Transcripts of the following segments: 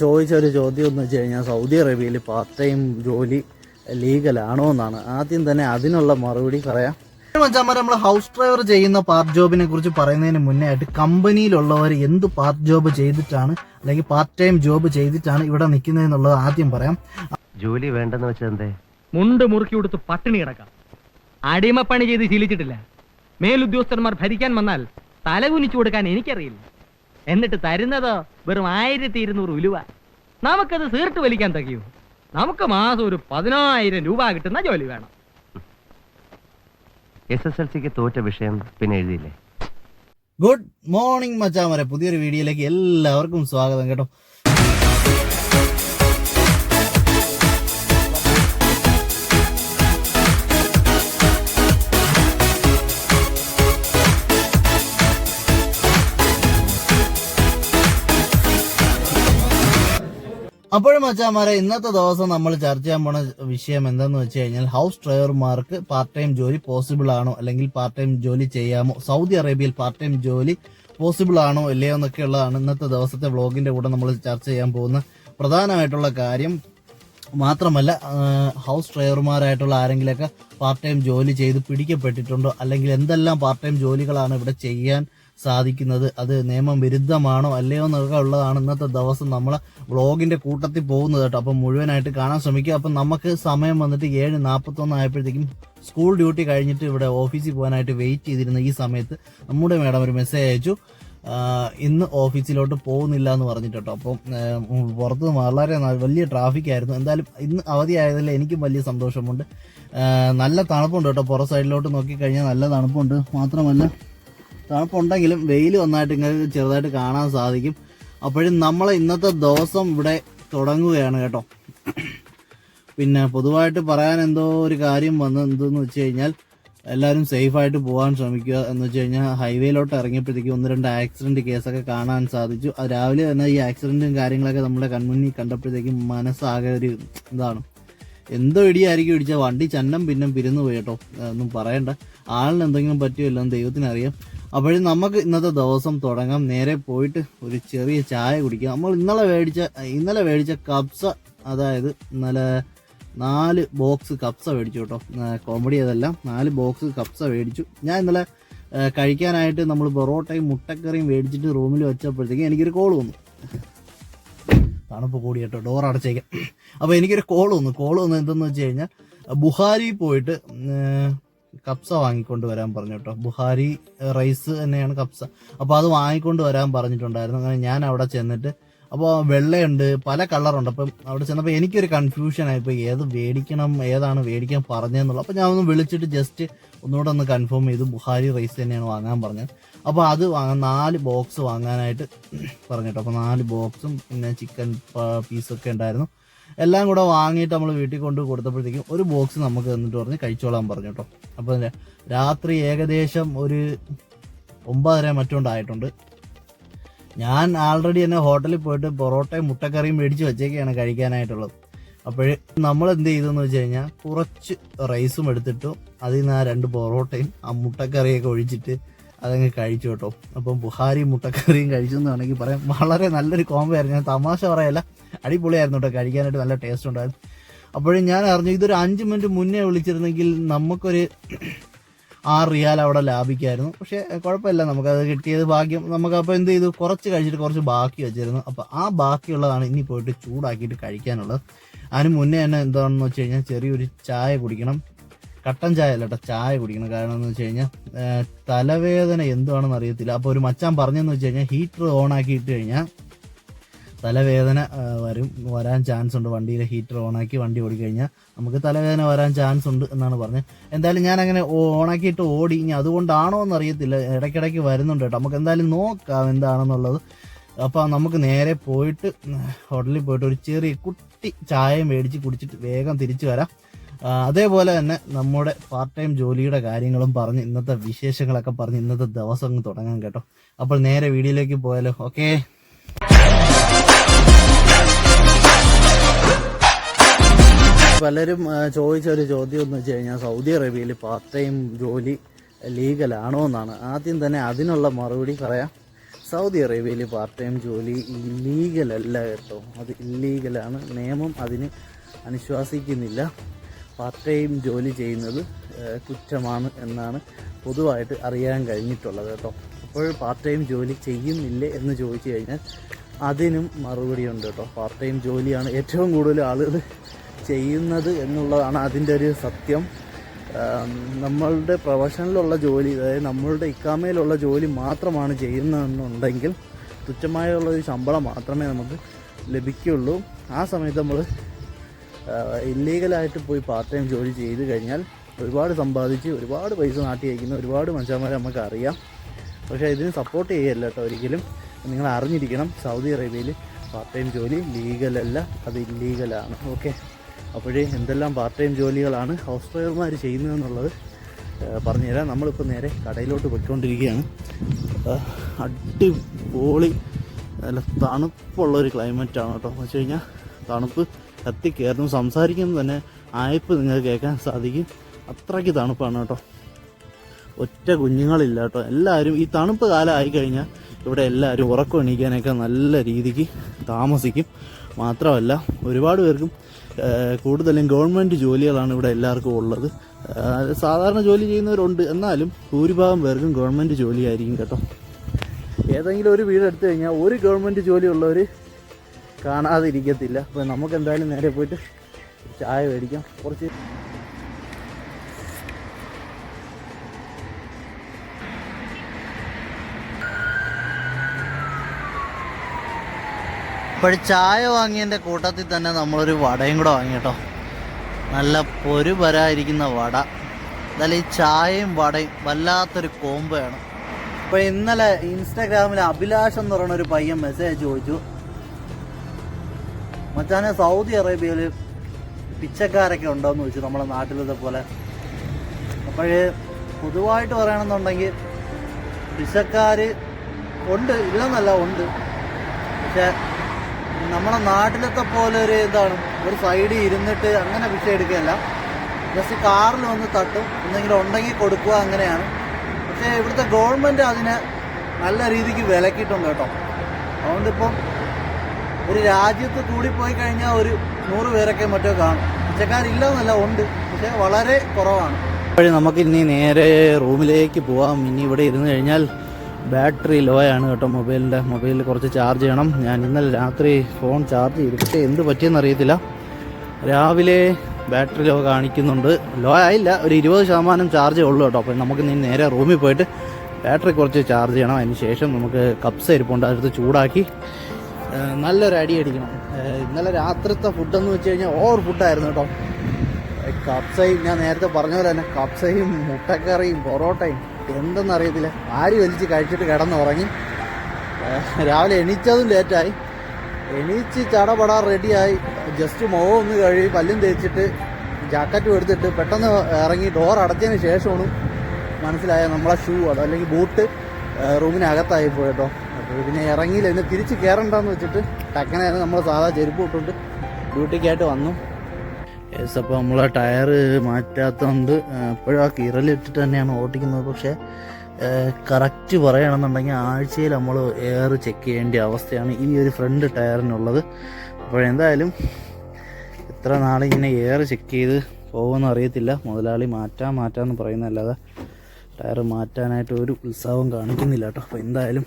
ചോദിച്ച ഒരു ചോദ്യം എന്ന് വെച്ച് കഴിഞ്ഞാൽ സൗദി അറേബ്യയിൽ പാർട്ട് ടൈം ജോലി ലീഗലാണോ എന്നാണ്. ആദ്യം തന്നെ അതിനുള്ള മറുപടി പറയാം. മച്ചാമാരെ നമ്മൾ ഹൗസ് ഡ്രൈവർ ചെയ്യുന്ന പാർട്ട് ജോബിനെ കുറിച്ച് പറയുന്നതിന് മുന്നേ ആയിട്ട് കമ്പനിയിലുള്ളവർ എന്ത് പാർട്ട് ജോബ് ചെയ്തിട്ടാണ് അല്ലെങ്കിൽ പാർട്ട് ടൈം ജോബ് ചെയ്തിട്ടാണ് ഇവിടെ നിൽക്കുന്നതെന്നുള്ളത് ആദ്യം പറയാം. ജോലി വേണ്ടെന്ന് വെച്ചാൽ എന്തേ? മുണ്ട് മുറുക്കി കൊടുത്ത് പട്ടിണി കിടക്കാം. അടിമപ്പണി ചെയ്ത് ശീലിച്ചിട്ടില്ല. മേലുദ്യോഗസ്ഥന്മാർ ഭരിക്കാൻ വന്നാൽ തലകുനിച്ചു കൊടുക്കാൻ എനിക്കറിയില്ല. എന്നിട്ട് തരുന്നതോ വെറും ആയിരത്തി ഇരുന്നൂറ് ഉലുവ. നമുക്കത് സീർട്ട് വലിക്കാൻ തകയൂ. നമുക്ക് മാസം ഒരു പതിനായിരം രൂപ കിട്ടുന്ന ജോലി വേണം. എസ് എസ് എൽ സിക്ക് തോറ്റ വിഷയം പിന്നെ എഴുതിയില്ലേ? ഗുഡ് മോർണിംഗ് മച്ചാമരെ പുതിയൊരു വീഡിയോയിലേക്ക് എല്ലാവർക്കും സ്വാഗതം കേട്ടോ. അപ്പോഴും മച്ചാമാരെ ഇന്നത്തെ ദിവസം നമ്മൾ ചർച്ച ചെയ്യാൻ പോണ വിഷയം എന്താന്ന് വെച്ച് കഴിഞ്ഞാൽ ഹൗസ് ഡ്രൈവർമാർക്ക് പാർട്ട് ടൈം ജോലി പോസിബിൾ ആണോ അല്ലെങ്കിൽ പാർട്ട് ടൈം ജോലി ചെയ്യാമോ? സൗദി അറേബ്യയിൽ പാർട്ട് ടൈം ജോലി പോസിബിൾ ആണോ ഇല്ലയോ എന്നൊക്കെയുള്ളതാണ് ഇന്നത്തെ ദിവസത്തെ വ്ളോഗിന്റെ കൂടെ നമ്മൾ ചർച്ച ചെയ്യാൻ പോകുന്ന പ്രധാനമായിട്ടുള്ള കാര്യം. മാത്രമല്ല ഹൗസ് ഡ്രൈവർമാരായിട്ടുള്ള ആരെങ്കിലൊക്കെ പാർട്ട് ടൈം ജോലി ചെയ്ത് പിടിക്കപ്പെട്ടിട്ടുണ്ടോ? അല്ലെങ്കിൽ എന്തെല്ലാം പാർട്ട് ടൈം ജോലികളാണ് ഇവിടെ ചെയ്യാൻ സാധിക്കുന്നത്. അത് നിയമം വിരുദ്ധമാണോ അല്ലയോ എന്നൊക്കെ ഉള്ളതാണ് ഇന്നത്തെ ദിവസം നമ്മൾ വ്ളോഗിന്റെ കൂട്ടത്തിൽ പോകുന്നത് കേട്ടോ. അപ്പം മുഴുവനായിട്ട് കാണാൻ ശ്രമിക്കുക. അപ്പം നമുക്ക് സമയം വന്നിട്ട് ഏഴ് നാൽപ്പത്തൊന്ന് ആയപ്പോഴത്തേക്കും സ്കൂൾ ഡ്യൂട്ടി കഴിഞ്ഞിട്ട് ഇവിടെ ഓഫീസിൽ പോകാനായിട്ട് വെയിറ്റ് ചെയ്തിരുന്ന ഈ സമയത്ത് നമ്മുടെ മേഡം ഒരു മെസ്സേജ് അയച്ചു. ഇന്ന് ഓഫീസിലോട്ട് പോകുന്നില്ല എന്ന് പറഞ്ഞിട്ട് കേട്ടോ. അപ്പം പുറത്ത് വളരെ വലിയ ട്രാഫിക് ആയിരുന്നു. എന്തായാലും ഇന്ന് അവധിയായതിൽ എനിക്കും വലിയ സന്തോഷമുണ്ട്. നല്ല തണുപ്പുണ്ട് കേട്ടോ. പുറ സൈഡിലോട്ട് നോക്കിക്കഴിഞ്ഞാൽ നല്ല തണുപ്പുണ്ട്. മാത്രമല്ല തണുപ്പുണ്ടെങ്കിലും വെയിൽ വന്നായിട്ട് നിങ്ങൾക്ക് ചെറുതായിട്ട് കാണാൻ സാധിക്കും. അപ്പോഴും നമ്മൾ ഇന്നത്തെ ദിവസം ഇവിടെ തുടങ്ങുകയാണ് കേട്ടോ. പിന്നെ പൊതുവായിട്ട് പറയാൻ എന്തോ ഒരു കാര്യം വന്ന് എന്തെന്ന് വെച്ച് കഴിഞ്ഞാൽ എല്ലാവരും സേഫായിട്ട് പോകാൻ ശ്രമിക്കുക എന്ന് വെച്ച് കഴിഞ്ഞാൽ ഹൈവേയിലോട്ട് ഇറങ്ങിയപ്പോഴത്തേക്ക് ഒന്ന് രണ്ട് ആക്സിഡന്റ് കേസൊക്കെ കാണാൻ സാധിച്ചു. രാവിലെ തന്നെ ഈ ആക്സിഡന്റും കാര്യങ്ങളൊക്കെ നമ്മുടെ കൺമുന്നിൽ കണ്ടപ്പോഴത്തേക്കും മനസ്സാകെ ഒരു ഇതാണ്. എന്തോ ഇടിയായിരിക്കും ഇടിച്ച വണ്ടി ചന്നം പിന്നെ പിരിന്നു പോയി കേട്ടോ. ഒന്നും പറയണ്ട. ആളിന് എന്തെങ്കിലും പറ്റുമല്ലോ ദൈവത്തിനറിയാം. ദൈവത്തിന് അറിയാം അപ്പോഴും നമുക്ക് ഇന്നത്തെ ദിവസം തുടങ്ങാം. നേരെ പോയിട്ട് ഒരു ചെറിയ ചായ കുടിക്കാം. നമ്മൾ ഇന്നലെ മേടിച്ച ഇന്നലെ മേടിച്ച കപ്സ അതായത് ഇന്നലെ നാല് ബോക്സ് കപ്സ മേടിച്ചു കേട്ടോ. കോമഡി അതെല്ലാം. നാല് ബോക്സ് കപ്സ മേടിച്ചു. ഞാൻ ഇന്നലെ കഴിക്കാനായിട്ട് നമ്മൾ പൊറോട്ടയും മുട്ടക്കറിയും മേടിച്ചിട്ട് റൂമിൽ വെച്ചപ്പോഴത്തേക്കും എനിക്കൊരു കോൾ വന്നു. തണുപ്പ് കൂടി കേട്ടോ. ഡോർ അടച്ചേക്കാം. അപ്പോൾ എനിക്കൊരു കോൾ വന്നു. കോൾ വന്നു എന്തെന്ന് വെച്ച് കഴിഞ്ഞാൽ ബുഹാരി പോയിട്ട് കപ്സ വാങ്ങിക്കൊണ്ട് വരാൻ പറഞ്ഞു കേട്ടോ. ബുഹാരി റൈസ് തന്നെയാണ് കപ്സ. അപ്പോൾ അത് വാങ്ങിക്കൊണ്ട് വരാൻ പറഞ്ഞിട്ടുണ്ടായിരുന്നു. അങ്ങനെ ഞാൻ അവിടെ ചെന്നിട്ട് അപ്പോൾ വെള്ളയുണ്ട് പല കളറുണ്ട്. അപ്പം അവിടെ ചെന്നപ്പോൾ എനിക്കൊരു കൺഫ്യൂഷൻ ആയിപ്പോൾ ഏത് മേടിക്കണം ഏതാണ് മേടിക്കാൻ പറഞ്ഞതെന്നുള്ളത് അപ്പോൾ ഞാൻ ഒന്ന് വിളിച്ചിട്ട് ജസ്റ്റ് ഒന്നുകൂടെ ഒന്ന് കൺഫേം ചെയ്തു. ബുഹാരി റൈസ് തന്നെയാണ് വാങ്ങാൻ പറഞ്ഞത്. അപ്പോൾ അത് വാങ്ങാൻ നാല് ബോക്സ് വാങ്ങാനായിട്ട് പറഞ്ഞു അപ്പോൾ നാല് ബോക്സും പിന്നെ ചിക്കൻ പീസൊക്കെ ഉണ്ടായിരുന്നു. എല്ലാം കൂടെ വാങ്ങിയിട്ട് നമ്മൾ വീട്ടിൽ കൊണ്ട് കൊടുത്തപ്പോഴത്തേക്കും ഒരു ബോക്സ് നമുക്ക് തന്നിട്ട് പറഞ്ഞ് കഴിച്ചോളാൻ പറഞ്ഞു കേട്ടോ. അപ്പോൾ രാത്രി ഏകദേശം ഒരു ഒമ്പതര മറ്റുണ്ടായിട്ടുണ്ട് ഞാൻ ആൾറെഡി തന്നെ ഹോട്ടലിൽ പോയിട്ട് പൊറോട്ടയും മുട്ടക്കറിയും മേടിച്ച് വെച്ചേക്കാണ് കഴിക്കാനായിട്ടുള്ളത്. അപ്പോൾ നമ്മൾ എന്ത് ചെയ്തെന്ന് വെച്ച് കഴിഞ്ഞാൽ കുറച്ച് റൈസും എടുത്തിട്ടു അതിൽ നിന്ന് ആ രണ്ട് പൊറോട്ടയും ആ മുട്ടക്കറിയൊക്കെ ഒഴിച്ചിട്ട് അതങ്ങ് കഴിച്ചു കേട്ടോ. അപ്പം ബുഹാരി മുട്ടക്കറിയും കഴിച്ചു എന്ന് വേണമെങ്കിൽ പറയാം. വളരെ നല്ലൊരു കോംബോ ആയിരുന്നു. ഞാൻ തമാശ പറയല്ല. അടിപൊളിയായിരുന്നു കേട്ടോ. കഴിക്കാനായിട്ട് നല്ല ടേസ്റ്റ് ഉണ്ടായിരുന്നു. അപ്പോഴും ഞാൻ അറിഞ്ഞു ഇതൊരു അഞ്ച് മിനിറ്റ് മുന്നേ വിളിച്ചിരുന്നെങ്കിൽ നമുക്കൊരു ആ റിയാൽ അവിടെ ലാഭിക്കായിരുന്നു. പക്ഷേ കുഴപ്പമില്ല. നമുക്കത് കിട്ടിയത് ഭാഗ്യം. നമുക്ക് അപ്പോൾ എന്ത് ചെയ്തു? കുറച്ച് കഴിച്ചിട്ട് കുറച്ച് ബാക്കി വെച്ചിരുന്നു. അപ്പോൾ ആ ബാക്കിയുള്ളതാണ് ഇനി പോയിട്ട് ചൂടാക്കിയിട്ട് കഴിക്കാനുള്ളത്. അതിന് മുന്നേ തന്നെ എന്താണെന്ന് വെച്ച് കഴിഞ്ഞാൽ ചെറിയൊരു ചായ കുടിക്കണം. കട്ടൻ ചായ അല്ല കേട്ടോ ചായ കുടിക്കണം. കാരണം എന്ന് വെച്ച് കഴിഞ്ഞാൽ തലവേദന എന്തുവാണെന്ന് അറിയത്തില്ല. അപ്പോൾ ഒരു മച്ചാൻ പറഞ്ഞെന്ന് വെച്ച് കഴിഞ്ഞാൽ ഹീറ്റർ ഓൺ ആക്കിയിട്ട് കഴിഞ്ഞാൽ തലവേദന വരും. വരാൻ ചാൻസ് ഉണ്ട്. വണ്ടിയിലെ ഹീറ്റർ ഓണാക്കി വണ്ടി ഓടിക്കഴിഞ്ഞാൽ നമുക്ക് തലവേദന വരാൻ ചാൻസ് ഉണ്ട് എന്നാണ് പറഞ്ഞത് എന്തായാലും ഞാൻ അങ്ങനെ ഓണാക്കിയിട്ട് ഓടി. ഇനി അതുകൊണ്ടാണോ എന്ന് അറിയത്തില്ല. ഇടയ്ക്കിടയ്ക്ക് വരുന്നുണ്ട് കേട്ടോ. നമുക്ക് എന്തായാലും നോക്കാം എന്താണെന്നുള്ളത്. അപ്പോൾ നമുക്ക് നേരെ പോയിട്ട് ഹോട്ടലിൽ പോയിട്ട് ഒരു ചെറിയ കുട്ടി ചായ മേടിച്ച് കുടിച്ചിട്ട് വേഗം തിരിച്ചു വരാം. അതേപോലെ തന്നെ നമ്മുടെ പാർട്ട് ടൈം ജോലിയുടെ കാര്യങ്ങളും പറഞ്ഞ് ഇന്നത്തെ വിശേഷങ്ങളൊക്കെ പറഞ്ഞ് ഇന്നത്തെ ദിവസം അങ്ങ് തുടങ്ങാം കേട്ടോ. അപ്പോൾ നേരെ വീഡിയോയിലേക്ക് പോയാലോ? ഓക്കേ പലരും ചോദിച്ച ഒരു ചോദ്യം എന്ന് വെച്ച് കഴിഞ്ഞാൽ സൗദി അറേബ്യയിൽ പാർട്ട് ടൈം ജോലി ലീഗലാണോ എന്നാണ്. ആദ്യം തന്നെ അതിനുള്ള മറുപടി പറയാം. സൗദി അറേബ്യയിൽ പാർട്ട് ടൈം ജോലി ഇല്ലീഗൽ അല്ല കേട്ടോ. അത് ഇല്ലീഗലാണ് നിയമം അതിന് അനുശ്വാസിക്കുന്നില്ല പാർട്ട് ടൈം ജോലി ചെയ്യുന്നത് കുറ്റമാണ് എന്നാണ് പൊതുവായിട്ട് അറിയാൻ കഴിഞ്ഞിട്ടുള്ളത് കേട്ടോ. അപ്പോൾ പാർട്ട് ടൈം ജോലി ചെയ്യുന്നില്ലേ എന്ന് ചോദിച്ചു കഴിഞ്ഞാൽ അതിനും മറുപടി ഉണ്ട് കേട്ടോ. പാർട്ട് ടൈം ജോലിയാണ് ഏറ്റവും കൂടുതൽ ആളുകൾ ചെയ്യുന്നത് എന്നുള്ളതാണ് അതിന്റെ ഒരു സത്യം. നമ്മളുടെ പ്രൊഫഷനിലുള്ള ജോലി അതായത് നമ്മളുടെ ഇക്കാമയിലുള്ള ജോലി മാത്രമാണ് ചെയ്യുന്നതെന്നുണ്ടെങ്കിൽ തുച്ഛമായുള്ള ഒരു ശമ്പളം മാത്രമേ നമുക്ക് ലഭിക്കുകയുള്ളൂ ആ സമയത്ത് നമ്മൾ ഇല്ലീഗലായിട്ട് പോയി പാർട്ട് ടൈം ജോലി ചെയ്ത് കഴിഞ്ഞാൽ ഒരുപാട് സമ്പാദിച്ച് ഒരുപാട് പൈസ നാട്ടി അയക്കുന്ന ഒരുപാട് മനുഷ്യന്മാരെ നമുക്ക് അറിയാം. പക്ഷേ ഇതിന് സപ്പോർട്ട് ചെയ്യല്ല കേട്ടോ ഒരിക്കലും. നിങ്ങൾ അറിഞ്ഞിരിക്കണം സൗദി അറേബ്യയിൽ പാർട്ട് ടൈം ജോലി ലീഗലല്ല അത് ഇല്ലീഗലാണ് ഓക്കെ അപ്പോഴേ എന്തെല്ലാം പാർട്ട് ടൈം ജോലികളാണ് ഹൗസ് ഡ്രൈവർമാർ ചെയ്യുന്നതെന്നുള്ളത് പറഞ്ഞുതരാം. നമ്മളിപ്പോൾ നേരെ കടയിലോട്ട് പോയിക്കൊണ്ടിരിക്കുകയാണ്. അടിപൊളി നല്ല തണുപ്പുള്ളൊരു ക്ലൈമറ്റാണ് കേട്ടോ എന്ന് വെച്ച് കഴിഞ്ഞാൽ തണുപ്പ് കത്തിക്കയറുന്നു സംസാരിക്കുമ്പോൾ തന്നെ ആയപ്പ് നിങ്ങൾക്ക് കേൾക്കാൻ സാധിക്കും. അത്രയ്ക്ക് തണുപ്പാണ് കേട്ടോ. ഒറ്റ കുഞ്ഞുങ്ങളില്ല കേട്ടോ. എല്ലാവരും ഈ തണുപ്പ് കാലം ആയിക്കഴിഞ്ഞാൽ ഇവിടെ എല്ലാവരും ഉറക്കം എണീക്കാനൊക്കെ നല്ല രീതിക്ക് താമസിക്കും. മാത്രമല്ല ഒരുപാട് പേർക്കും കൂടുതലും ഗവൺമെന്റ് ജോലികളാണ് ഇവിടെ എല്ലാവർക്കും ഉള്ളത്. സാധാരണ ജോലി ചെയ്യുന്നവരുണ്ട്. എന്നാലും ഭൂരിഭാഗം പേർക്കും ഗവൺമെന്റ് ജോലിയായിരിക്കും കേട്ടോ. ഏതെങ്കിലും ഒരു വീട് എടുത്തു കഴിഞ്ഞാൽ ഒരു ഗവൺമെന്റ് ജോലിയുള്ളവർ കാണാതിരിക്കത്തില്ല. അപ്പോൾ നമുക്ക് എന്തായാലും നേരെ പോയിട്ട് ചായ മേടിക്കാം. കുറച്ച് ഇപ്പോഴും ചായ വാങ്ങിയതിന്റെ കൂട്ടത്തിൽ തന്നെ നമ്മളൊരു വടയും കൂടെ വാങ്ങി കേട്ടോ. നല്ല പൊരു വരായിരിക്കുന്ന വട. എന്നാലും ഈ ചായയും വടയും വല്ലാത്തൊരു കോമ്പയാണ് ഇപ്പോൾ ഇന്നലെ ഇൻസ്റ്റാഗ്രാമിൽ അഭിലാഷ് എന്ന് പറയുന്ന ഒരു പയ്യൻ മെസ്സേജ് ചോദിച്ചു. മച്ചാനെ സൗദി അറേബ്യയിൽ പിച്ചക്കാരൊക്കെ ഉണ്ടോയെന്ന് ചോദിച്ചു നമ്മുടെ നാട്ടിലത്തെ പോലെ. അപ്പോഴേ പൊതുവായിട്ട് പറയണമെന്നുണ്ടെങ്കിൽ പിച്ചക്കാർ ഉണ്ട് ഇല്ലെന്നല്ല ഉണ്ട്. പക്ഷെ നമ്മുടെ നാട്ടിലത്തെ പോലെ ഒരു ഇതാണ്. ഒരു സൈഡിൽ ഇരുന്നിട്ട് അങ്ങനെ പിച്ച എടുക്കുകയല്ല. ജസ്റ്റ് കാറിൽ വന്ന് തട്ടും എന്തെങ്കിലും ഉണ്ടെങ്കിൽ കൊടുക്കുക അങ്ങനെയാണ്. പക്ഷേ ഇവിടുത്തെ ഗവൺമെന്റ് അതിനെ നല്ല രീതിക്ക് വിലക്കിയിട്ടുണ്ട് കേട്ടോ. അതുകൊണ്ടിപ്പം ഒരു രാജ്യത്ത് കൂടിപ്പോയി കഴിഞ്ഞാൽ ഒരു നൂറ് പേരൊക്കെ മറ്റോ കാണും. പിച്ചക്കാരില്ലെന്നല്ല ഉണ്ട്. പക്ഷേ വളരെ കുറവാണ്. അപ്പോഴേ നമുക്ക് ഇനി നേരെ റൂമിലേക്ക് പോവാം. ഇനി ഇവിടെ ഇരുന്ന് കഴിഞ്ഞാൽ ബാറ്ററി ലോ ആണ് കേട്ടോ മൊബൈലിന്റെ. മൊബൈലിൽ കുറച്ച് ചാർജ് ചെയ്യണം. ഞാൻ ഇന്നലെ രാത്രി ഫോൺ ചാർജ് ചെയ്തിട്ട് എന്ത് പറ്റിയെന്ന് അറിയത്തില്ല. രാവിലെ ബാറ്ററി ലോ കാണിക്കുന്നുണ്ട്. ലോ ആയില്ല ഒരു ഇരുപത് ശതമാനം ചാർജേ ഉള്ളൂ കേട്ടോ. അപ്പോൾ നമുക്ക് ഇനി നേരെ റൂമിൽ പോയിട്ട് ബാറ്ററി കുറച്ച് ചാർജ് ചെയ്യണം. അതിന് ശേഷം നമുക്ക് കപ്സ് ഇരിപ്പുണ്ട്. അതെടുത്ത് ചൂടാക്കി നല്ലൊരു അടി അടിക്കണം. ഇന്നലെ രാത്രിത്തെ ഫുഡെന്ന് വെച്ച് കഴിഞ്ഞാൽ ഓവർ ഫുഡായിരുന്നു കേട്ടോ. കപ്സയും ഞാൻ നേരത്തെ പറഞ്ഞ പോലെ തന്നെ കപ്സയും മുട്ടക്കറിയും പൊറോട്ടയും എന്തെന്നറിയത്തില്ല. ആര് വലിച്ച് കഴിച്ചിട്ട് കിടന്നുറങ്ങി. രാവിലെ എണീച്ചതും ലേറ്റായി. എണീച്ച് ചടപട റെഡിയായി. ജസ്റ്റ് മുഖം ഒന്ന് കഴുകി പല്ലും തേച്ചിട്ട് ജാക്കറ്റും എടുത്തിട്ട് പെട്ടെന്ന് ഇറങ്ങി ഡോർ അടച്ചതിന് ശേഷമാണ് മനസ്സിലായ നമ്മളെ ഷൂ അതോ അല്ലെങ്കിൽ ബൂട്ട് റൂമിനകത്തായി പോയിട്ടോ അപ്പോൾ പിന്നെ ഇറങ്ങിയില്ല. ഇന്ന് തിരിച്ച് കയറണ്ടെന്ന് വെച്ചിട്ട് ടക്കനെ നമ്മൾ സാധാ ചെരുപ്പ് ഇട്ടുകൊണ്ട് ഡ്യൂട്ടിക്കായിട്ട് വന്നു. യെസ് അപ്പോൾ നമ്മൾ ടയർ മാറ്റാത്തതുകൊണ്ട് എപ്പോഴും ആ കിറലിട്ടിട്ട് തന്നെയാണ് ഓടിക്കുന്നത്. പക്ഷേ കറക്റ്റ് പറയണമെന്നുണ്ടെങ്കിൽ ആഴ്ചയിൽ നമ്മൾ എയർ ചെക്ക് ചെയ്യേണ്ട അവസ്ഥയാണ് ഈ ഒരു ഫ്രണ്ട് ടയറിനുള്ളത്. അപ്പോഴെന്തായാലും എത്ര നാളിങ്ങനെ എയർ ചെക്ക് ചെയ്ത് പോകുമെന്ന് അറിയത്തില്ല. മുതലാളി മാറ്റാൻ മാറ്റാമെന്ന് പറയുന്നതല്ലാതെ ടയർ മാറ്റാനായിട്ട് ഒരു ഉത്സാഹം കാണിക്കുന്നില്ല കേട്ടോ. അപ്പോൾ എന്തായാലും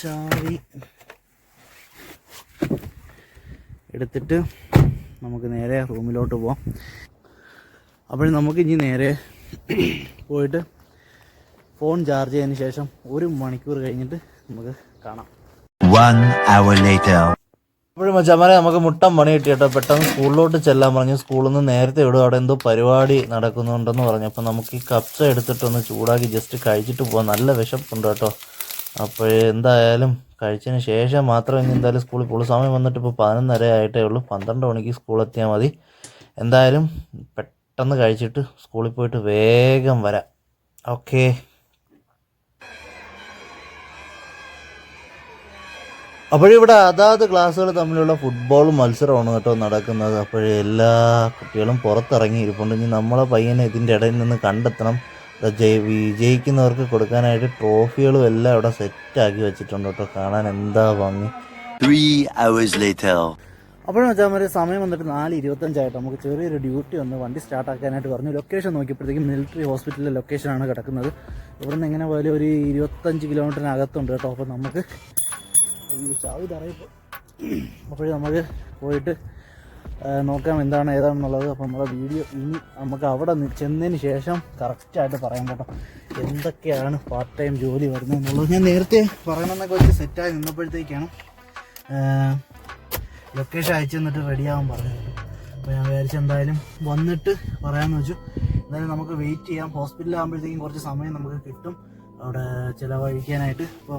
ചാവി എടുത്തിട്ട് നമുക്ക് നേരെ റൂമിലോട്ട് പോവാം. അപ്പോൾ നമുക്ക് ഇനി നേരെ പോയിട്ട് ഫോൺ ചാർജ് ചെയ്തതിന് ശേഷം ഒരു മണിക്കൂർ കഴിഞ്ഞിട്ട് നമുക്ക് കാണാം. One hour later. അപ്പോഴും മച്ചാമാരെ നമുക്ക് മുട്ടം പണി കിട്ടി കേട്ടോ. പെട്ടെന്ന് സ്കൂളിലോട്ട് ചെല്ലാൻ പറഞ്ഞു. സ്കൂളിൽ നിന്ന് നേരത്തെ വിടും. അവിടെ എന്തോ പരിപാടി നടക്കുന്നുണ്ടെന്ന് പറഞ്ഞു. അപ്പോൾ നമുക്ക് ഈ കപ്സ എടുത്തിട്ടൊന്ന് ചൂടാക്കി ജസ്റ്റ് കഴിച്ചിട്ട് പോകാം നല്ല വിശപ്പുണ്ട് കേട്ടോ. അപ്പോൾ എന്തായാലും കഴിച്ചതിന് ശേഷം മാത്രം ഇനി എന്തായാലും സ്കൂളിൽ പോകുള്ളൂ സമയം വന്നിട്ട് ഇപ്പോൾ പതിനൊന്നര ആയിട്ടേ ഉള്ളൂ. പന്ത്രണ്ട് മണിക്ക് സ്കൂളിൽ എത്തിയാൽ മതി. എന്തായാലും പെട്ടെന്ന് കഴിച്ചിട്ട് സ്കൂളിൽ പോയിട്ട് വേഗം വരാം. ഓക്കേ. അപ്പോഴിവിടെ അതാത് ക്ലാസ്സുകൾ തമ്മിലുള്ള ഫുട്ബോൾ മത്സരമാണ് കേട്ടോ നടക്കുന്നത്. അപ്പോഴേ എല്ലാ കുട്ടികളും പുറത്തിറങ്ങി ഇരിപ്പുണ്ട്. ഇനി നമ്മളെ പയ്യനെ ഇതിന്റെ ഇടയിൽ നിന്ന് കണ്ടെത്തണം. വിജയിക്കുന്നവർക്ക് കൊടുക്കാനായിട്ട് ട്രോഫികളും എല്ലാം ഇവിടെ സെറ്റാക്കി വെച്ചിട്ടുണ്ട് കേട്ടോ. കാണാൻ എന്താ ഭംഗി. Three hours later. അപ്പോഴും വെച്ചാൽ സമയം വന്നിട്ട് നാല് ഇരുപത്തഞ്ചായിട്ട്. നമുക്ക് ചെറിയൊരു ഡ്യൂട്ടി ഒന്ന് വണ്ടി സ്റ്റാർട്ട് ആക്കാനായിട്ട് പറഞ്ഞു. ലൊക്കേഷൻ നോക്കിയപ്പോഴത്തേക്കും മിലിറ്ററി ഹോസ്പിറ്റലിലെ ലൊക്കേഷനാണ് കിടക്കുന്നത്. ഇവിടുന്ന് എങ്ങനെ പോയാലും ഒരു ഇരുപത്തഞ്ച് കിലോമീറ്ററിനകത്തുണ്ട് കേട്ടോ. അപ്പോൾ നമുക്ക് ഈ ചാവി തറയപ്പോൾ അപ്പോഴും നമുക്ക് പോയിട്ട് നോക്കാം എന്താണ് ഏതാണെന്നുള്ളത്. അപ്പോൾ നമ്മുടെ വീഡിയോ ഇനി നമുക്ക് അവിടെ ചെന്നതിന് ശേഷം കറക്റ്റായിട്ട് പറയാൻ കേട്ടോ. എന്തൊക്കെയാണ് പാർട്ട് ടൈം ജോലി വരുന്നത് എന്നുള്ളത് ഞാൻ നേരത്തെ പറയണമെന്നൊക്കെ വെച്ച് സെറ്റായി നിന്നപ്പോഴത്തേക്കാണ് ലൊക്കേഷൻ അയച്ചു തന്നിട്ട് റെഡിയാവാൻ പറഞ്ഞത്. അപ്പോൾ ഞാൻ വിചാരിച്ചു എന്തായാലും വന്നിട്ട് പറയാമെന്ന് വെച്ചു. എന്തായാലും നമുക്ക് വെയിറ്റ് ചെയ്യാം. ഹോസ്പിറ്റലിൽ ആകുമ്പോഴത്തേക്കും കുറച്ച് സമയം നമുക്ക് കിട്ടും. അവിടെ ചിലവഴിക്കാനായിട്ട് അപ്പോൾ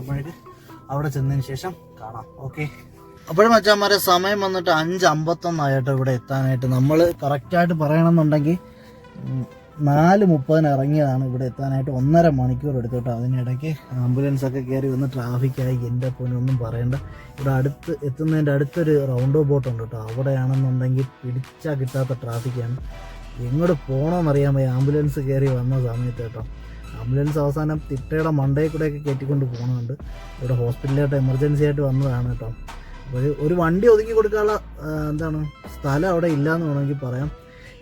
അവിടെ ചെന്നതിന് ശേഷം കാണാം. ഓക്കെ അപ്പോഴും മച്ചാന്മാരെ സമയം വന്നിട്ട് അഞ്ച് അമ്പത്തൊന്നായിട്ട് ഇവിടെ എത്താനായിട്ട് നമ്മൾ കറക്റ്റായിട്ട് പറയണമെന്നുണ്ടെങ്കിൽ നാല് മുപ്പതിന് ഇറങ്ങിയതാണ് ഇവിടെ എത്താനായിട്ട് ഒന്നര മണിക്കൂർ എടുത്തോട്ടോ അതിനിടയ്ക്ക് ആംബുലൻസ് ഒക്കെ കയറി വന്ന് ട്രാഫിക്കായി എന്റെ പൊന്നൊന്നും പറയണ്ട. ഇവിടെ അടുത്ത് എത്തുന്നതിന്റെ അടുത്തൊരു റൗണ്ട് ബോട്ട് ഉണ്ട് കേട്ടോ. അവിടെയാണെന്നുണ്ടെങ്കിൽ പിടിച്ചാൽ കിട്ടാത്ത ട്രാഫിക്കാണ് എങ്ങോട്ട് പോകണമെന്നറിയാൻ വയ്യ. ആംബുലൻസ് കയറി വന്ന സമയത്ത് കേട്ടോ. ആംബുലൻസ് അവസാനം തിട്ടയുടെ മണ്ടയിൽ കൂടെയൊക്കെ കയറ്റിക്കൊണ്ട് പോകുന്നുണ്ട് ഇവിടെ ഹോസ്പിറ്റലിലായിട്ട് എമർജൻസി ആയിട്ട് വന്നതാണ് കേട്ടോ. അപ്പോൾ ഒരു വണ്ടി ഒതുക്കി കൊടുക്കാനുള്ള എന്താണ് സ്ഥലം അവിടെ ഇല്ല എന്ന് വേണമെങ്കിൽ പറയാം.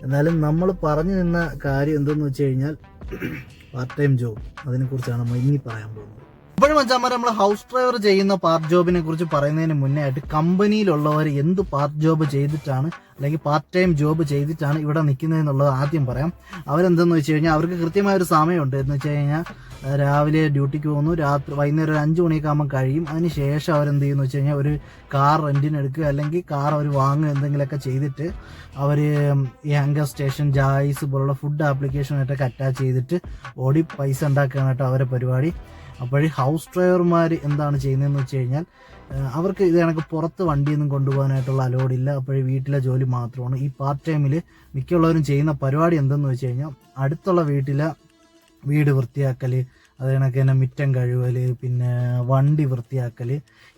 എന്നാലും നമ്മൾ പറഞ്ഞു നിന്ന കാര്യം എന്തെന്ന് വെച്ച് കഴിഞ്ഞാൽ പാർട്ട് ടൈം ജോബ് അതിനെക്കുറിച്ചാണ് നമ്മൾ ഇനി പറയാൻ പോകുന്നത്. ഇപ്പോഴും വെച്ചാൽ നമ്മൾ ഹൗസ് ഡ്രൈവർ ചെയ്യുന്ന പാർട്ട് ജോബിനെ കുറിച്ച് പറയുന്നതിന് മുന്നേ ആയിട്ട് കമ്പനിയിലുള്ളവർ എന്ത് പാർട്ട് ജോബ് ചെയ്തിട്ടാണ് അല്ലെങ്കിൽ പാർട്ട് ടൈം ജോബ് ചെയ്തിട്ടാണ് ഇവിടെ നിൽക്കുന്നത് എന്നുള്ളത് ആദ്യം പറയാം. അവരെന്തെന്ന് വെച്ച് കഴിഞ്ഞാൽ അവർക്ക് കൃത്യമായ ഒരു സമയമുണ്ട്. എന്ന് വെച്ച് കഴിഞ്ഞാൽ രാവിലെ ഡ്യൂട്ടിക്ക് പോകുന്നു. രാത്രി വൈകുന്നേരം ഒരു അഞ്ച് മണിയൊക്കെ ആകുമ്പോൾ കഴിയും. അതിന് ശേഷം അവരെന്ത് ചെയ്യുന്നു വെച്ച് കഴിഞ്ഞാൽ ഒരു കാർ റെന്റിന് എടുക്കുക. അല്ലെങ്കിൽ കാർ അവർ വാങ്ങുക എന്തെങ്കിലുമൊക്കെ ചെയ്തിട്ട് അവർ ഈ ഹങ്കർ സ്റ്റേഷൻ ജായ്സ് പോലുള്ള ഫുഡ് ആപ്ലിക്കേഷനായിട്ടൊക്കെ അറ്റാച്ച് ചെയ്തിട്ട് ഓടി പൈസ ഉണ്ടാക്കുകയാണ് കേട്ടോ അവരെ പരിപാടി. അപ്പോൾ ഹൗസ് ഡ്രൈവർമാർ എന്താണ് ചെയ്യുന്നതെന്ന് വെച്ച് കഴിഞ്ഞാൽ അവർക്ക് ഇത് കണക്ക് പുറത്ത് വണ്ടിയൊന്നും കൊണ്ടുപോകാനായിട്ടുള്ള അലോഡ് ഇല്ല. അപ്പോഴേ വീട്ടിലെ ജോലി മാത്രമാണ്. ഈ പാർട്ട് ടൈമിൽ മിക്കുള്ളവരും ചെയ്യുന്ന പരിപാടി എന്തെന്ന് വെച്ച് കഴിഞ്ഞാൽ അടുത്തുള്ള വീട്ടിലെ വീട് വൃത്തിയാക്കൽ അത് കണക്ക് തന്നെ മിറ്റം കഴുകൽ പിന്നെ വണ്ടി വൃത്തിയാക്കൽ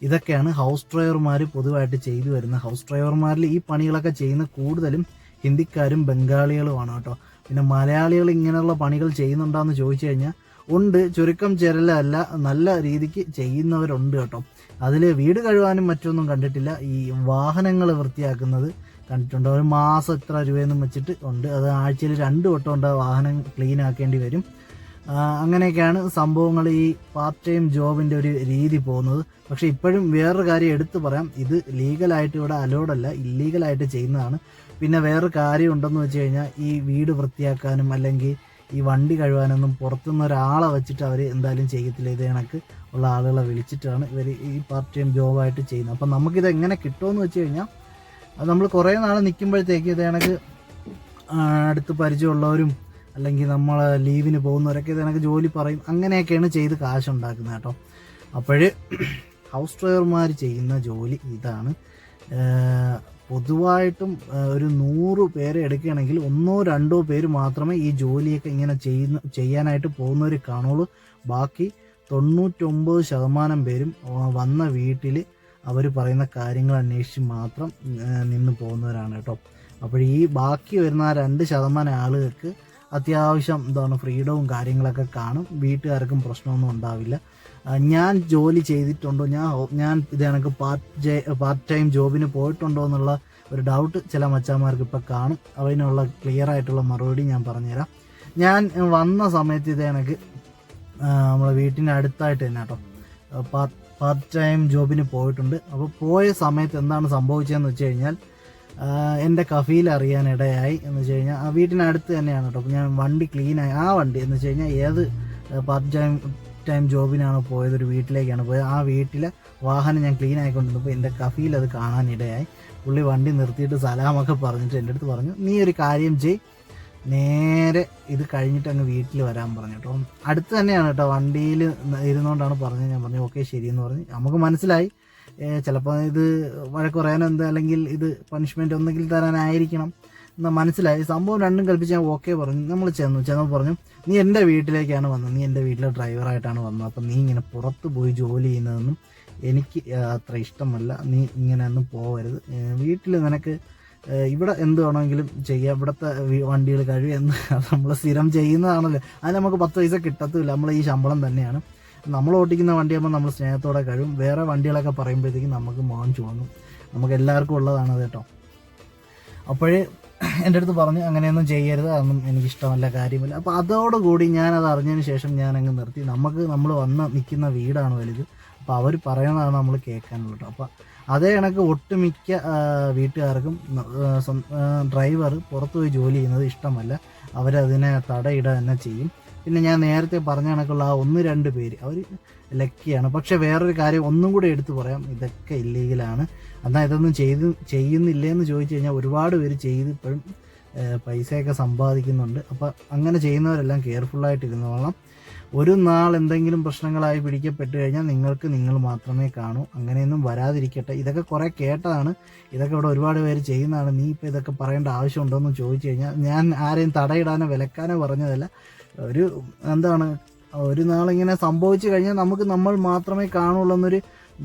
ഇതൊക്കെയാണ് ഹൗസ് ഡ്രൈവർമാർ പൊതുവായിട്ട് ചെയ്തു വരുന്ന. ഹൗസ് ഡ്രൈവർമാരിൽ ഈ പണികളൊക്കെ ചെയ്യുന്ന കൂടുതലും ഹിന്ദിക്കാരും ബംഗാളികളുമാണ് കേട്ടോ. പിന്നെ മലയാളികൾ ഇങ്ങനെയുള്ള പണികൾ ചെയ്യുന്നുണ്ടോയെന്ന് ചോദിച്ചു കഴിഞ്ഞാൽ ഉണ്ട്. ചുരുക്കം ചിരലല്ല നല്ല രീതിക്ക് ചെയ്യുന്നവരുണ്ട് കേട്ടോ. അതിൽ വീട് കഴുകാനും മറ്റൊന്നും കണ്ടിട്ടില്ല. ഈ വാഹനങ്ങൾ വൃത്തിയാക്കുന്നത് കണ്ടിട്ടുണ്ട്. ഒരു മാസം ഇത്ര രൂപയെന്നും വെച്ചിട്ട് ഉണ്ട്. അത് ആഴ്ചയിൽ രണ്ട് വട്ടം ഉണ്ട് വാഹനം ക്ലീൻ ആക്കേണ്ടി വരും. അങ്ങനെയൊക്കെയാണ് സംഭവങ്ങൾ ഈ പാർട്ട് ടൈം ജോബിന്റെ ഒരു രീതി പോകുന്നത്. പക്ഷേ ഇപ്പോഴും വേറൊരു കാര്യം എടുത്തു പറയാം. ഇത് ലീഗലായിട്ട് ഇവിടെ അലോഡല്ല ഇല്ലീഗലായിട്ട് ചെയ്യുന്നതാണ്. പിന്നെ വേറൊരു കാര്യം ഉണ്ടെന്ന് വെച്ച് കഴിഞ്ഞാൽ ഈ വീട് വൃത്തിയാക്കാനും അല്ലെങ്കിൽ ഈ വണ്ടി കഴുകാനൊന്നും പുറത്തുനിന്ന് ഒരാളെ വെച്ചിട്ട് അവർ എന്തായാലും ചെയ്യത്തില്ല. ഇത് കണക്ക് ഉള്ള ആളുകളെ വിളിച്ചിട്ടാണ് ഇവർ ഈ പാർട്ട് ടൈം ജോബായിട്ട് ചെയ്യുന്നത്. അപ്പം നമുക്കിത് എങ്ങനെ കിട്ടുമെന്ന് വെച്ച് കഴിഞ്ഞാൽ അത് നമ്മൾ കുറേ നാൾ നിൽക്കുമ്പോഴത്തേക്ക് ഇത് കണക്ക് അടുത്ത് പരിചയമുള്ളവരും അല്ലെങ്കിൽ നമ്മൾ ലീവിന് പോകുന്നവരൊക്കെ ഇത് കണക്ക് ജോലി പറയും. അങ്ങനെയൊക്കെയാണ് ചെയ്ത് കാശ് ഉണ്ടാക്കുന്നത് കേട്ടോ. അപ്പോഴ് ഹൗസ് ഡ്രൈവർമാർ ചെയ്യുന്ന ജോലി ഇതാണ്. പൊതുവായിട്ടും ഒരു നൂറ് പേരെ എടുക്കുകയാണെങ്കിൽ ഒന്നോ രണ്ടോ പേര് മാത്രമേ ഈ ജോലിയൊക്കെ ഇങ്ങനെ ചെയ്യുന്ന ചെയ്യാനായിട്ട് പോകുന്നവർ കാണുള്ളൂ. ബാക്കി തൊണ്ണൂറ്റൊമ്പത് ശതമാനം പേരും വന്ന വീട്ടിൽ അവർ പറയുന്ന കാര്യങ്ങൾ അന്വേഷിച്ച് മാത്രം നിന്ന് പോകുന്നവരാണ് കേട്ടോ. അപ്പോൾ ഈ ബാക്കി വരുന്ന ആ രണ്ട് ശതമാനം ആളുകൾക്ക് അത്യാവശ്യം എന്താണ് ഫ്രീഡവും കാര്യങ്ങളൊക്കെ കാണും. വീട്ടുകാർക്കും പ്രശ്നമൊന്നും ഉണ്ടാവില്ല. ഞാൻ ജോലി ചെയ്തിട്ടുണ്ടോ? ഞാൻ ഞാൻ ഇത് എനിക്ക് പാർട്ട് പാർട്ട് ടൈം ജോബിന് പോയിട്ടുണ്ടോ എന്നുള്ള ഒരു ഡൗട്ട് ചില മച്ചാന്മാർക്ക് ഇപ്പം കാണും. അതിനുള്ള ക്ലിയർ ആയിട്ടുള്ള മറുപടി ഞാൻ പറഞ്ഞുതരാം. ഞാൻ വന്ന സമയത്ത് ഇത് എനിക്ക് നമ്മളെ വീട്ടിന്റെ അടുത്തായിട്ട് തന്നെ കേട്ടോ. പാർട്ട് ടൈം ജോബിന് പോയിട്ടുണ്ട്. അപ്പോൾ പോയ സമയത്ത് എന്താണ് സംഭവിച്ചതെന്ന് വെച്ച് കഴിഞ്ഞാൽ എന്റെ കഫീൽ അറിയാനിടയായി എന്ന് വെച്ച് കഴിഞ്ഞാൽ ആ വീട്ടിനടുത്ത് തന്നെയാണ് കേട്ടോ. ഞാൻ വണ്ടി ക്ലീനായി ആ വണ്ടി എന്ന് വെച്ച് കഴിഞ്ഞാൽ ഏത് പാർട്ട് ടൈം ടൈം ജോബിനാണ് പോയത് ഒരു വീട്ടിലേക്കാണ് പോയത്. ആ വീട്ടിലെ വാഹനം ഞാൻ ക്ലീൻ ആയിക്കൊണ്ടിരുന്നപ്പോൾ എന്റെ കഫിയിൽ അത് കാണാനിടയായി പുള്ളി വണ്ടി നിർത്തിയിട്ട് സലാമൊക്കെ പറഞ്ഞിട്ട് എന്റെ അടുത്ത് പറഞ്ഞു നീ ഒരു കാര്യം ചെയ് നേരെ ഇത് കഴിഞ്ഞിട്ട് അങ്ങ് വീട്ടിൽ വരാൻ പറഞ്ഞു കേട്ടോ. അടുത്ത് തന്നെയാണ് കേട്ടോ വണ്ടിയിൽ ഇരുന്നുകൊണ്ടാണ് പറഞ്ഞത്. ഞാൻ പറഞ്ഞു ഓക്കെ ശരിയെന്ന് പറഞ്ഞു. നമുക്ക് മനസ്സിലായി. ചിലപ്പോൾ ഇത് വഴക്ക് പറയാനോ എന്താ അല്ലെങ്കിൽ ഇത് പണിഷ്മെന്റ് ഒന്നെങ്കിൽ തരാനായിരിക്കണം. എന്ന് മനസ്സിലായി. സംഭവം രണ്ടും കൽപ്പിച്ച് ഞാൻ ഓക്കെ പറഞ്ഞു. നമ്മൾ ചെന്നു. ചെന്നപ്പോൾ പറഞ്ഞു നീ എന്റെ വീട്ടിലേക്കാണ് വന്നത്. നീ എന്റെ വീട്ടിലെ ഡ്രൈവറായിട്ടാണ് വന്നത്. അപ്പം നീ ഇങ്ങനെ പുറത്ത് പോയി ജോലി ചെയ്യുന്നതൊന്നും എനിക്ക് അത്ര ഇഷ്ടമല്ല. നീ ഇങ്ങനെ ഒന്നും പോവരുത്. വീട്ടിൽ നിനക്ക് ഇവിടെ എന്ത് വേണമെങ്കിലും ചെയ്യാം. ഇവിടുത്തെ വണ്ടികൾ കഴിയുമെന്ന് അത് നമ്മൾ സ്ഥിരം ചെയ്യുന്നതാണല്ലോ. അത് നമുക്ക് പത്ത് പൈസ കിട്ടത്തില്ല നമ്മൾ ഈ ശമ്പളം തന്നെയാണ്. നമ്മൾ ഓടിക്കുന്ന വണ്ടിയാകുമ്പോൾ നമ്മൾ സ്നേഹത്തോടെ കഴിയും. വേറെ വണ്ടികളൊക്കെ പറയുമ്പോഴത്തേക്കും നമുക്ക് മോൻ ചുവങ്ങും നമുക്ക് എല്ലാവർക്കും ഉള്ളതാണ് കേട്ടോ. അപ്പോഴേ എന്റെ അടുത്ത് പറഞ്ഞു അങ്ങനെയൊന്നും ചെയ്യരുത് അതൊന്നും എനിക്കിഷ്ടമല്ല കാര്യമില്ല. അപ്പോൾ അതോടുകൂടി ഞാനത് അറിഞ്ഞതിന് ശേഷം ഞാൻ അങ്ങ് നിർത്തി. നമുക്ക് നമ്മൾ വന്ന് നിൽക്കുന്ന വീടാണ് വലുത്. അപ്പോൾ അവർ പറയണതാണ് നമ്മൾ കേൾക്കാനുള്ളത് അപ്പോൾ അതേ കണക്ക് ഒട്ടുമിക്ക വീട്ടുകാർക്കും ഡ്രൈവർ പുറത്തു പോയി ജോലി ചെയ്യുന്നത് ഇഷ്ടമല്ല. അവരതിനെ തടയിടുക തന്നെ ചെയ്യും. പിന്നെ ഞാൻ നേരത്തെ പറഞ്ഞ കണക്കുള്ള ആ ഒന്ന് രണ്ട് പേര് അവർ ലക്കിയാണ് പക്ഷേ വേറൊരു കാര്യം ഒന്നും കൂടെ എടുത്തു പറയാം ഇതൊക്കെ ഇല്ലീഗലാണ് എന്നാൽ ഇതൊന്നും ചെയ്ത് ചെയ്യുന്നില്ലേ എന്ന് ചോദിച്ചു കഴിഞ്ഞാൽ ഒരുപാട് പേര് ചെയ്ത് ഇപ്പോഴും പൈസയൊക്കെ സമ്പാദിക്കുന്നുണ്ട്. അപ്പോൾ അങ്ങനെ ചെയ്യുന്നവരെല്ലാം കെയർഫുള്ളായിട്ട് ഇരുന്നോളാം ഒരു നാൾ എന്തെങ്കിലും പ്രശ്നങ്ങളായി പിടിക്കപ്പെട്ട് കഴിഞ്ഞാൽ നിങ്ങൾക്ക് നിങ്ങൾ മാത്രമേ കാണൂ. അങ്ങനെയൊന്നും വരാതിരിക്കട്ടെ. ഇതൊക്കെ കുറേ കേട്ടതാണ്. ഇതൊക്കെ ഇവിടെ ഒരുപാട് പേര് ചെയ്യുന്നതാണ്. നീ ഇപ്പോൾ ഇതൊക്കെ പറയേണ്ട ആവശ്യമുണ്ടോ എന്ന് ചോദിച്ചു കഴിഞ്ഞാൽ ഞാൻ ആരെയും തടയിടാനോ വിലക്കാനോ പറഞ്ഞതല്ല. ഒരു എന്താണ് ഒരു നാളിങ്ങനെ സംഭവിച്ചു കഴിഞ്ഞാൽ നമുക്ക് നമ്മൾ മാത്രമേ കാണുള്ളൂ എന്നൊരു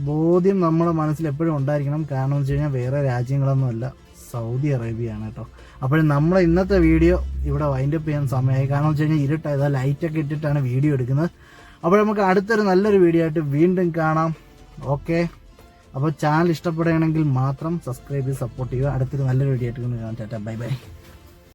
ബോധ്യം നമ്മുടെ മനസ്സിൽ എപ്പോഴും ഉണ്ടായിരിക്കണം. കാരണം എന്ന് വെച്ച് കഴിഞ്ഞാൽ വേറെ രാജ്യങ്ങളൊന്നുമല്ല സൗദി അറേബ്യയാണ് കേട്ടോ. അപ്പോൾ നമ്മൾ ഇന്നത്തെ വീഡിയോ ഇവിടെ വൈൻഡപ്പ് ചെയ്യാൻ സമയമായി. കാരണം എന്ന് വെച്ച് കഴിഞ്ഞാൽ ഇരുട്ടായത് ലൈറ്റൊക്കെ ഇട്ടിട്ടാണ് വീഡിയോ എടുക്കുന്നത്. അപ്പോൾ നമുക്ക് അടുത്തൊരു നല്ലൊരു വീഡിയോ ആയിട്ട് വീണ്ടും കാണാം. ഓക്കെ അപ്പോൾ ചാനൽ ഇഷ്ടപ്പെടുകയാണെങ്കിൽ മാത്രം സബ്സ്ക്രൈബ് ചെയ്ത് സപ്പോർട്ട് ചെയ്യുക. അടുത്തൊരു നല്ലൊരു വീഡിയോ ആയിട്ട് കാണാം. ചേട്ടാ ബൈ ബൈ